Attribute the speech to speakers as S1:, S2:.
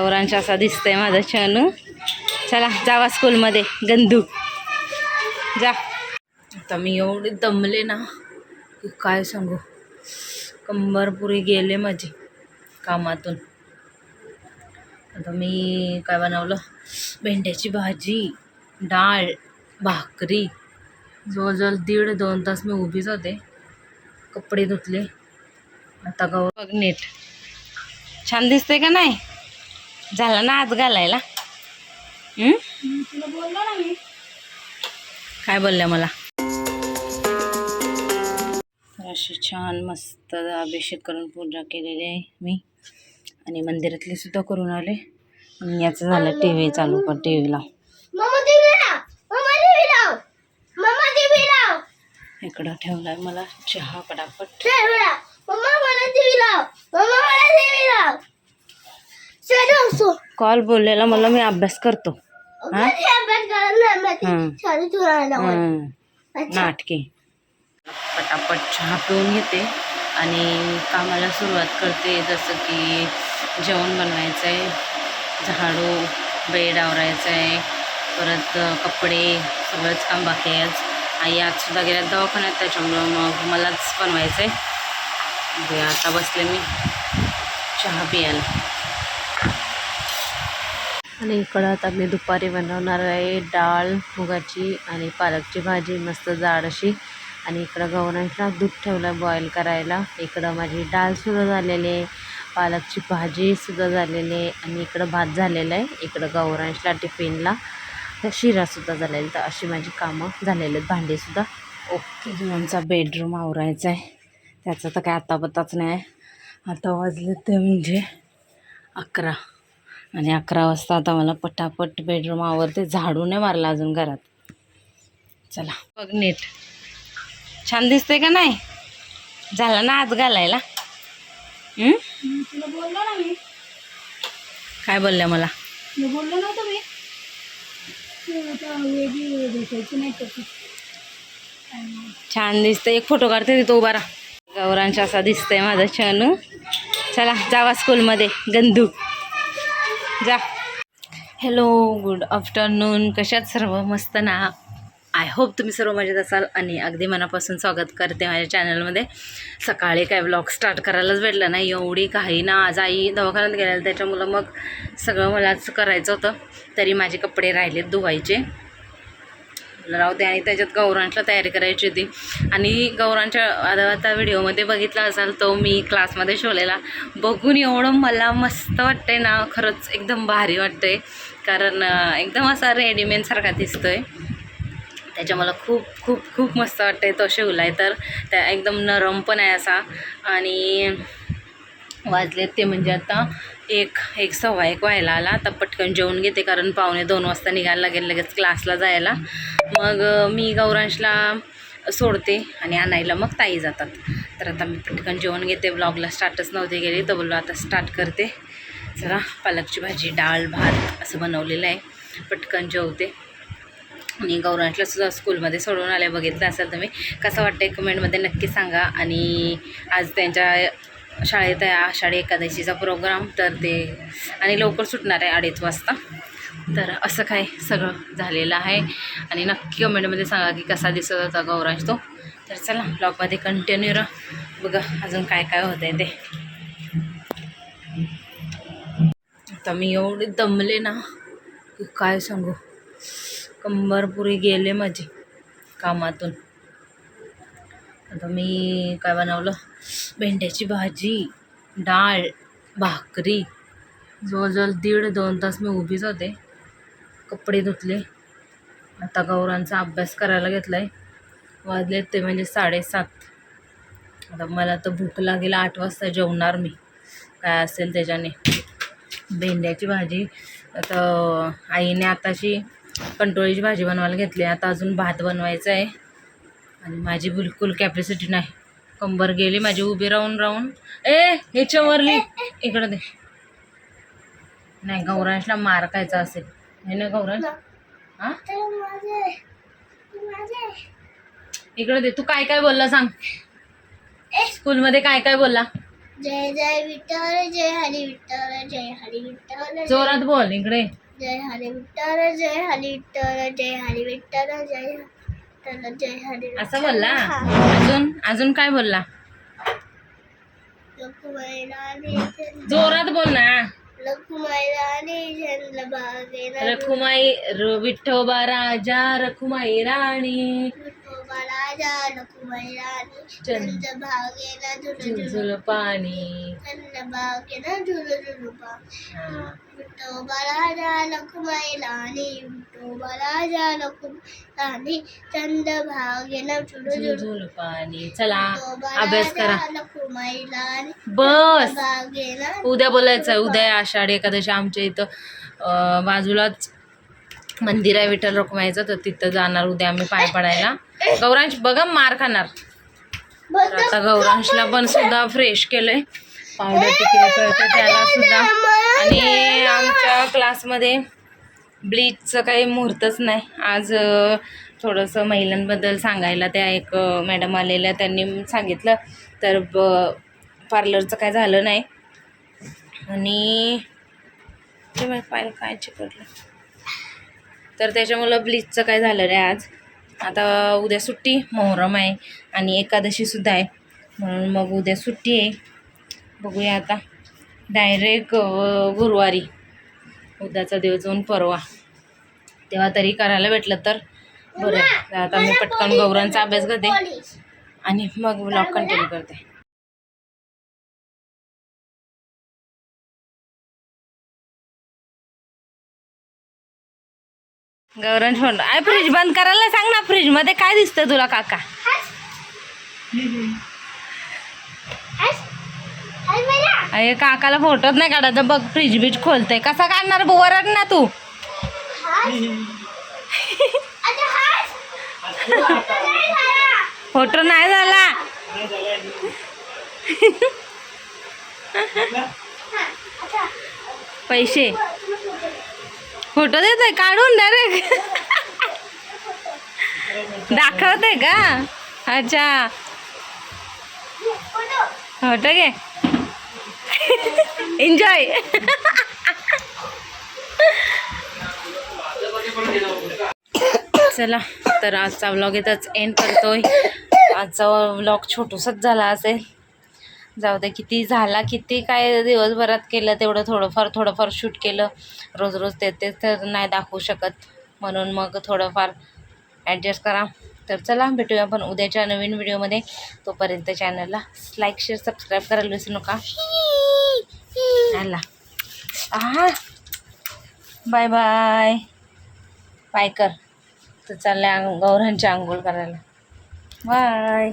S1: गौरांच्या असा दिसतंय माझा छानू. चला जावा स्कूलमध्ये गंदू. जा. आता मी एवढे दमले ना की काय सांगू? कंबर पुरी गेले माझी कामातून. आता मी काय बनवलं? भेंड्याची भाजी डाळ भाकरी. जवळजवळ दीड दोन तास मी उभीच होते. कपडे धुतले. आता गौ बघ नीट. छान दिसते का नाही? झाला ना आज घालायला? काय बोलल्या मला? अशी छान मस्त अभिषेक करून पूजा केलेली आहे मी. आणि मंदिरातली सुद्धा करून आले. आणि याचं झालं टी व्ही चालू कर टी
S2: टीव्ही लाव.
S1: इकडं ठेवलाय मला चहा पटापट. कॉल बोललेला मला मी अभ्यास करतो. नाटके. पटापट चहा पिऊन घेते आणि कामाला सुरुवात करते. जसं की जेवण बनवायचं आहे झाडू बेड आवरायचं आहे परत कपडे सगळंच काम बाकी आहे आज. आई आजसुद्धा गेल्या दवाखान्यात त्याच्यामुळं मग मलाच बनवायचं आहे आता बसले मी चहा पियाला आणि इकडं आता मी दुपारी बनवणार आहे डाळ मुगाची आणि पालकची भाजी मस्त जाड अशी. आणि इकडं गव्हर्नमेंटला दूध ठेवलं बॉईल करायला. इकडं माझी डाळसुद्धा झालेली आहे पालकची भाजीसुद्धा झालेली आहे आणि इकडं भात झालेला आहे. इकडं गौरांशला टिफिनला तर शिरासुद्धा झालेला तर अशी माझी कामं झालेली आहेत भांडीसुद्धा ओके आमचा बेडरूम आवरायचा आहे. त्याचा तर काय आता पत्ताच नाही. आता वाजले ते म्हणजे अकरा. आणि अकरा वाजता आता मला पटापट बेडरूम आवरते. झाडू नाही मारला अजून घरात. चला बघ नीट. छान दिसते का नाही? झाला ना आज घालायला?
S2: ना
S1: काय बोलल्या मला?
S2: बोललो नव्हतं मी. तू आता वेगळी भेटायची नाही तर
S1: छान दिसतं एक फोटो काढते तिथं उभा राहा. गौरांच्या असा दिसतंय माझा छानू. चला जावा स्कूलमध्ये गंदू. जा. हॅलो गुड आफ्टरनून कशात सर्व? मस्त ना? आय होप तुम्ही सर्व मजेत असाल आणि अगदी मनापासून स्वागत करते माझ्या चॅनलमध्ये सकाळी काय ब्लॉग स्टार्ट करायलाच भेटलं नाही. एवढी काही ना. आज आई दवाखान्यात गेलेलं त्याच्यामुळं मग सगळं मलाच करायचं होतं. तरी माझे कपडे राहिलेत धुवायचे. म्हणलं राहू दे आणि त्याच्यात गौरांशला तयारी करायची होती. आणि गौरांच्या आता व्हिडिओमध्ये बघितला असाल तो मी क्लासमध्ये शिवलेला बघून एवढं मला मस्त वाटतंय ना खरंच एकदम भारी वाटतंय. कारण एकदम असा रेडीमेडसारखा दिसतोय. त्याच्या मला खूप खूप खूप मस्त वाटतंय तो शिवलाय. तर त्या एकदम नरम पण आहे असा. आणि वाजलेत ते म्हणजे आता एक एक सव्वा एक व्हायला आला. आता पटकन जेवून घेते कारण पावणे दोन वाजता निघायला लागेल लगेच क्लासला जायला. मग मी गौरांशला सोडते आणि आणायला मग ताई जातात. तर आता मी पटकन जेवण घेते. ब्लॉगला स्टार्टच नव्हते गेले तर बोललो आता स्टार्ट करते. जरा पालकची भाजी डाळ भात असं बनवलेलं आहे. पटकन जेवते. आणि गौरांशला सुद्धा स्कूलमध्ये सोडून आले बघितलं असेल तुम्ही. कसं वाटतं कमेंटमध्ये नक्की सांगा. आणि आज त्यांच्या शाळेत आहे आषाढी एकादशीचा प्रोग्राम तर ते आणि लवकर सुटणार आहे अडीच वाजता. तर असं काय सगळं झालेलं आहे. आणि नक्की कमेंटमध्ये सांगा की कसा दिसत होता गौराज तो. तर चला ब्लॉगमध्ये कंटिन्यू राहा. बघा अजून काय काय होतं आहे ते. आता मी एवढे दमले ना की काय सांगू. कंबरपुरी गेले माझी कामातून. आता मी काय बनवलं? भेंड्याची भाजी डाळ भाकरी. जवळजवळ दीड दोन तास मी उभीच होते कपडे धुतले. आता गौरांचा अभ्यास करायला घेतला आहे वाजलेत ते म्हणजे साडेसात. आता मला तर भूक लागेल आठ वाजता जेवणार मी. काय असेल त्याच्याने. भेंड्याची भाजी. आता आईने आताशी कंटोळीची भाजी बनवायला घेतली आता अजून भात बनवायचा आहे. आणि माझी बिलकुल कॅपॅसिटी नाही. कंबर गेली माझी उभी राहून राहून. ए ह्याच्यावरली. इकडं दे. नाही गौरांशला मार खायचा असेल. हे ना गौरांश? हां? इकडं दे. तू काय काय बोलला सांग. स्कूलमध्ये काय काय बोलला?
S2: जय जय विठ्ठल जय हरी विठ्ठल जय हरी विठ्ठल
S1: जोरात बोल इकडे.
S2: जय हरी विठ्ठल जय हरी विठ्ठल जय हरी विठ्ठल जय विठ्ठल जय हरी
S1: असं बोलला. अजून? अजून काय बोलला? जोरात बोल ना. रखुमाई विठ्ठोबा राजा रखुमाई राणी.
S2: लखुमाईराणी चंद्रभागेला झुलू
S1: झुल पाणी.
S2: झुलू झुलू पा विठोबा राजा लखुमाईराणी विठोबा राजा लखुमाईराणी चंद्रभागेला झुलू झुलू
S1: झुल पाणी. चला अभ्यास करा. बस.
S2: भागेला
S1: उद्या बोलायचं उद्या आषाढी एकादशी आमच्या इथं बाजूलाच मंदिर आहे विठ्ठल रखुमाईचं तर तिथं जाणार उद्या आम्ही पाय पडायला. गौरांश बघा मार खाणार. तर आता गौरांशला पण सुद्धा फ्रेश केलंय. पावडर तिकडे कळतं त्याला सुद्धा. आणि आमच्या क्लासमध्ये ब्लीचचं काही मुहूर्तच नाही. आज थोडंसं महिलांबद्दल सांगायला त्या एक मॅडम आलेल्या त्यांनी सांगितलं. तर ब पार्लरचं काय झालं नाही. आणि ते पाहिलं काय चिकटलं? तर त्याच्यामुळं ब्लीचचं काय झालं नाही आज. आता उद्या सुट्टी मोहरम आहे आणि एकादशीसुद्धा आहे. म्हणून मग उद्या सुट्टी आहे. बघूया आता. डायरेक्ट गुरुवारी. उद्याचा दिवस जाऊन परवा. तेव्हा तरी करायला भेटलं तर. बरं. आता मी पटकन गौरांचा अभ्यास करते. आणि मग ब्लॉग कंटिन्यू करते. गौरण फोन आय फ्रीज बंद करायला सांग ना फ्रीजमध्ये काय दिसतं तुला काका? अरे काकाला फोटोच नाही काढायचा बघ फ्रीज बीज खोलतय. कसा काढणार बोरड ना तू? फोटो नाही झाला. पैसे. फोटो देतोय काढून डायरेक्ट दाखवते का? अच्छा. फोटो घे. एन्जॉय चला तर आजचा व्लॉग इथंच एंड करतोय. आजचा व्लॉग छोटूसाच झाला असेल. जाऊ दे किती झाला किती काय दिवसभरात केलं तेवढं थोडंफार थोडंफार शूट केलं. रोज रोज ते तेच तर नाही दाखवू शकत. म्हणून मग थोडंफार ॲडजस्ट करा. तर चला भेटूया आपण उद्याच्या नवीन व्हिडिओमध्ये तोपर्यंत चॅनलला लाईक शेअर सबस्क्राईब करायला विसरू नका. आला बाय बाय बाय कर. तर चालल्या गौरांची आंघोळ करायला. बाय